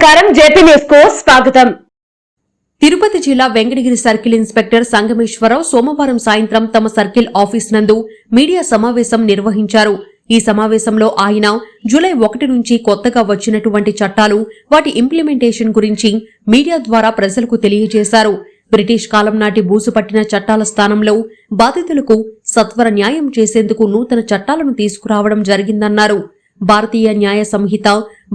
నమస్కారం జేపీ న్యూస్కు స్వాగతం. తిరుపతి జిల్లా వెంకటగిరి సర్కిల్ ఇన్స్పెక్టర్ సంగమేశ్వరరావు సోమవారం సాయంత్రం తమ సర్కిల్ ఆఫీస్ నందు మీడియా సమావేశం నిర్వహించారు. ఈ సమావేశంలో ఆయన జూలై ఒకటి నుంచి కొత్తగా వచ్చినటువంటి చట్టాలు వాటి ఇంప్లిమెంటేషన్ గురించి మీడియా ద్వారా ప్రజలకు తెలియజేశారు. బ్రిటిష్ కాలం నాటి బూసుపట్టిన చట్టాల స్థానంలో బాధితులకు సత్వర న్యాయం చేసేందుకు నూతన చట్టాలను తీసుకురావడం జరిగిందన్నారు. భారతీయ న్యాయ సంహిత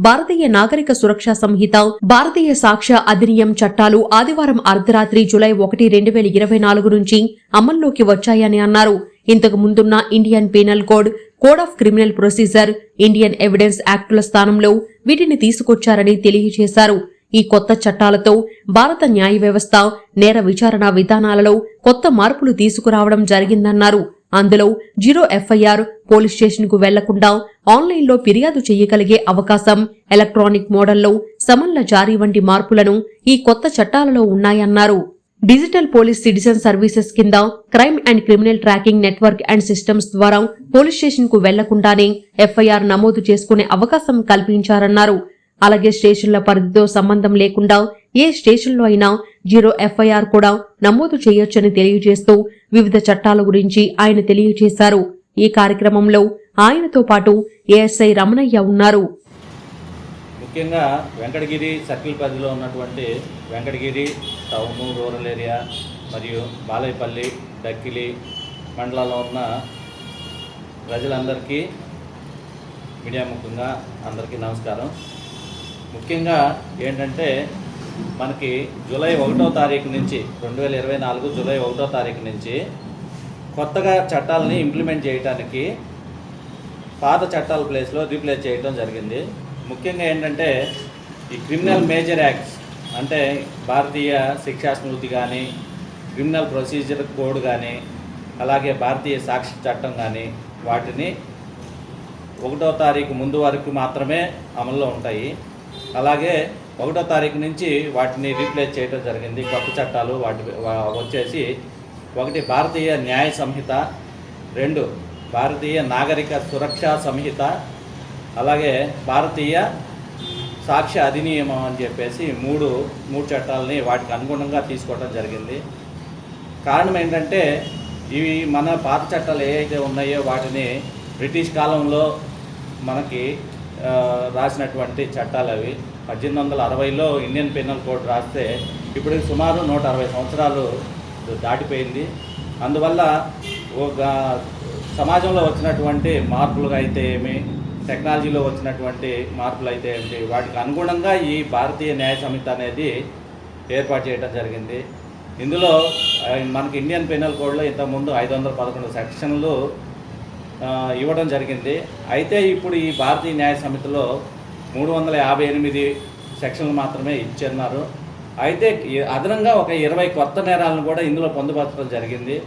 భారతీయ నాగరిక సురక్షా సంహిత భారతీయ సాక్ష్య అధినియం చట్టాలు ఆదివారం అర్ధరాత్రి జులై ఒకటి రెండు వేల ఇరవై నాలుగు నుంచి అమల్లోకి వచ్చాయని అన్నారు. ఇంతకు ముందున్న Indian penal code code of criminal procedure Indian evidence యాక్టుల స్థానంలో వీటిని తీసుకొచ్చారని తెలియజేశారు. ఈ కొత్త చట్టాలతో భారత న్యాయ వ్యవస్థ నేర విచారణ విధానాలలో కొత్త మార్పులు తీసుకురావడం జరిగిందన్నారు. అందులో జీరో ఎఫ్ఐఆర్ పోలీస్ స్టేషన్కు వెళ్ళకుండా ఆన్లైన్లో ఫిర్యాదు చేయగలిగే అవకాశం ఎలక్ట్రానిక్ మోడల్లో సమన్ల జారీ వంటి మార్పులను ఈ కొత్త చట్టాలలో ఉన్నాయన్నారు. డిజిటల్ పోలీస్ సిటిజన్ సర్వీసెస్ కింద crime and criminal tracking network and systems ద్వారా పోలీస్ స్టేషన్కు వెళ్ళకుండానే ఎఫ్ఐఆర్ నమోదు చేసుకునే అవకాశం కల్పించారన్నారు. అలాగే స్టేషన్ల పరిధితో సంబంధం లేకుండా ఏ స్టేషన్లో అయినా జీరో ఎఫ్ఐఆర్ కూడా నమోదు చేయొచ్చని తెలియజేస్తూ వివిధ చట్టాల గురించి ఆయన తెలియజేశారు. ఈ కార్యక్రమంలో ఆయనతో పాటు ఏఎస్ఐ రమణయ్య ఉన్నారు. ముఖ్యంగా వెంకటగిరి సర్కిల్ పరిధిలో ఉన్నటువంటి వెంకటగిరి టౌన్ రూరల్ ఏరియా మరియు బాలయపల్లి డక్కిలి మండలాల్లో ఉన్న ప్రజలందరికీ మీడియా ముఖ్యంగా అందరికీ నమస్కారం. ముఖ్యంగా ఏంటంటే మనకి జూలై ఒకటో తారీఖు నుంచి రెండు వేల ఇరవై నాలుగు జూలై ఒకటో తారీఖు నుంచి కొత్తగా చట్టాలని ఇంప్లిమెంట్ చేయడానికి పాత చట్టాల ప్లేస్లో రీప్లేస్ చేయడం జరిగింది. ముఖ్యంగా ఏంటంటే ఈ క్రిమినల్ మేజర్ యాక్ట్స్ అంటే భారతీయ శిక్షా స్మృతి కానీ క్రిమినల్ ప్రొసీజర్ కోడ్ కానీ అలాగే భారతీయ సాక్షి చట్టం కానీ వాటిని ఒకటో తారీఖు ముందు వరకు మాత్రమే అమల్లో ఉంటాయి. అలాగే ఒకటో తారీఖు నుంచి వాటిని రీప్లేస్ చేయడం జరిగింది. కొత్త చట్టాలు వాటి వచ్చేసి ఒకటి భారతీయ న్యాయ సంహిత రెండు భారతీయ నాగరిక సురక్షా సంహిత అలాగే భారతీయ సాక్ష్య అధినియమం అని చెప్పేసి మూడు మూడు చట్టాలని వాటికి అనుగుణంగా తీసుకోవడం జరిగింది. కారణం ఏంటంటే ఇవి మన పాత చట్టాలు ఏవైతే ఉన్నాయో వాటిని బ్రిటిష్ కాలంలో మనకి రాసినటువంటి చట్టాలు అవి. పద్దెనిమిది వందల అరవైలో ఇండియన్ పెనల్ కోడ్ రాస్తే ఇప్పుడు సుమారు నూట అరవై సంవత్సరాలు దాటిపోయింది. అందువల్ల ఒక సమాజంలో వచ్చినటువంటి మార్పులు అయితే ఏమి టెక్నాలజీలో వచ్చినటువంటి మార్పులు అయితే ఏమిటి వాటికి అనుగుణంగా ఈ భారతీయ న్యాయ సమితి అనేది ఏర్పాటు చేయడం జరిగింది. ఇందులో మనకి ఇండియన్ పెనల్ కోడ్లో ఇంతకుముందు ఐదు వందల పదకొండు సెక్షన్లు ఇవ్వడం జరిగింది. అయితే ఇప్పుడు ఈ భారతీయ న్యాయ సమితిలో మూడు వందల యాభై ఎనిమిది సెక్షన్లు మాత్రమే ఇచ్చిన్నారు. అయితే అదనంగా ఒక ఇరవై కొత్త నేరాలను కూడా ఇందులో పొందుపరచడం జరిగింది.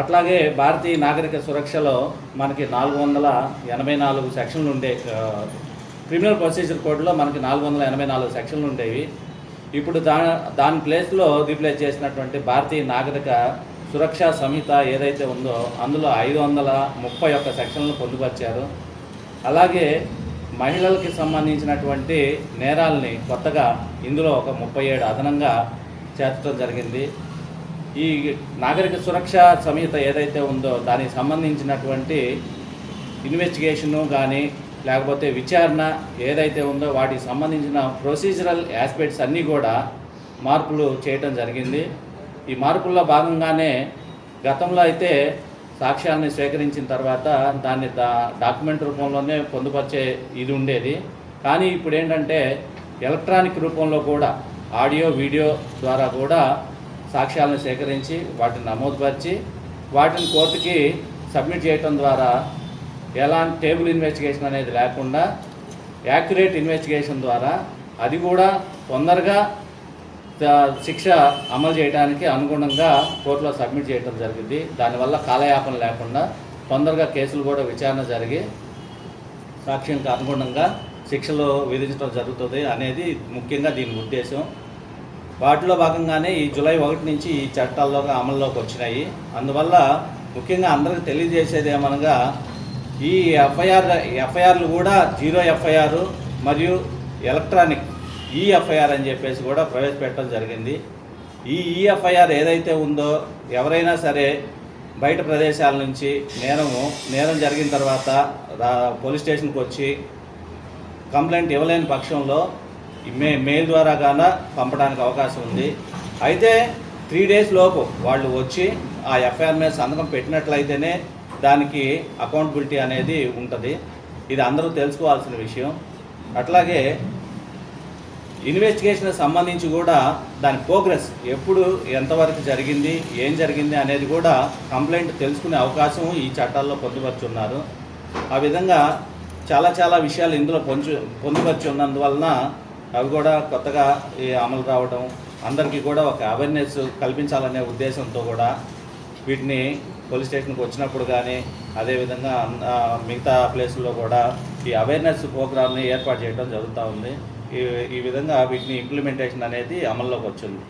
అట్లాగే భారతీయ నాగరిక సురక్షలో మనకి నాలుగు వందల ఎనభై నాలుగు సెక్షన్లు ఉండే క్రిమినల్ ప్రొసీజర్ కోడ్లో మనకి నాలుగు వందల ఎనభై నాలుగు సెక్షన్లు ఉండేవి. ఇప్పుడు దా దాని ప్లేస్లో రీప్లేస్ చేసినటువంటి భారతీయ నాగరిక సురక్షా సంహిత ఏదైతే ఉందో అందులో ఐదు వందల ముప్పై ఒక్క సెక్షన్లు పొందుపరిచారు. అలాగే మహిళలకి సంబంధించినటువంటి నేరాలని కొత్తగా ఇందులో ఒక ముప్పై ఏడు అదనంగా చేర్చడం జరిగింది. ఈ నాగరిక సురక్ష సంహిత ఏదైతే ఉందో దానికి సంబంధించినటువంటి ఇన్వెస్టిగేషను కానీ లేకపోతే విచారణ ఏదైతే ఉందో వాటికి సంబంధించిన ప్రొసీజరల్ ఆస్పెక్ట్స్ అన్నీ కూడా మార్పులు చేయటం జరిగింది. ఈ మార్పుల్లో భాగంగానే గతంలో అయితే సాక్ష్యాన్ని సేకరించిన తర్వాత దాన్ని దా డాక్యుమెంట్ రూపంలోనే పొందుపరిచే ఇది ఉండేది. కానీ ఇప్పుడు ఏంటంటే ఎలక్ట్రానిక్ రూపంలో కూడా ఆడియో వీడియో ద్వారా కూడా సాక్ష్యాలను సేకరించి వాటిని నమోదుపరిచి వాటిని కోర్టుకి సబ్మిట్ చేయటం ద్వారా ఎలాంటి టేబుల్ ఇన్వెస్టిగేషన్ అనేది లేకుండా యాక్యురేట్ ఇన్వెస్టిగేషన్ ద్వారా అది కూడా తొందరగా శిక్ష అమలు చేయడానికి అనుగుణంగా కోర్టులో సబ్మిట్ చేయడం జరిగింది. దానివల్ల కాలయాపన లేకుండా తొందరగా కేసులు కూడా విచారణ జరిగి సాక్ష్యంకి అనుగుణంగా శిక్షలు విధించడం జరుగుతుంది అనేది ముఖ్యంగా దీని ఉద్దేశం. వాటిలో భాగంగానే ఈ జూలై ఒకటి నుంచి ఈ చట్టాల్లో అమల్లోకి వచ్చినాయి. అందువల్ల ముఖ్యంగా అందరికి తెలియజేసేది ఏమనగా ఈ ఎఫ్ఐఆర్ ఎఫ్ఐఆర్లు కూడా జీరో ఎఫ్ఐఆర్ మరియు ఎలక్ట్రానిక్ ఈఎఫ్ఐఆర్ అని చెప్పేసి కూడా ప్రవేశపెట్టడం జరిగింది. ఈ ఈఎఫ్ఐఆర్ ఏదైతే ఉందో ఎవరైనా సరే బయట ప్రదేశాల నుంచి నేరము నేరం జరిగిన తర్వాత పోలీస్ స్టేషన్కి వచ్చి కంప్లైంట్ ఇవ్వలేని పక్షంలో మే మెయిల్ ద్వారా గాన పంపడానికి అవకాశం ఉంది. అయితే త్రీ డేస్ లోపు వాళ్ళు వచ్చి ఆ ఎఫ్ఐఆర్ మీద సంతకం పెట్టినట్లయితేనే దానికి అకౌంటబిలిటీ అనేది ఉంటుంది. ఇది అందరూ తెలుసుకోవాల్సిన విషయం. అట్లాగే ఇన్వెస్టిగేషన్ సంబంధించి కూడా దాని ప్రోగ్రెస్ ఎప్పుడు ఎంతవరకు జరిగింది ఏం జరిగింది అనేది కూడా కంప్లైంట్ తెలుసుకునే అవకాశం ఈ చట్టాల్లో పొందుపరుచున్నారు. ఆ విధంగా చాలా చాలా విషయాలు ఇందులో పొంచు పొందుపరిచి ఉన్నందువలన అవి కూడా కొత్తగా ఈ అమలు రావడం అందరికీ కూడా ఒక అవేర్నెస్ కల్పించాలనే ఉద్దేశంతో కూడా వీటిని పోలీస్ స్టేషన్కి వచ్చినప్పుడు కానీ అదేవిధంగా మిగతా ప్లేసుల్లో కూడా ఈ అవేర్నెస్ ప్రోగ్రామ్ని ఏర్పాటు చేయడం జరుగుతూ ఉంది. ఈ విధంగా వీటిని ఇంప్లిమెంటేషన్ అనేది అమల్లోకి వచ్చింది.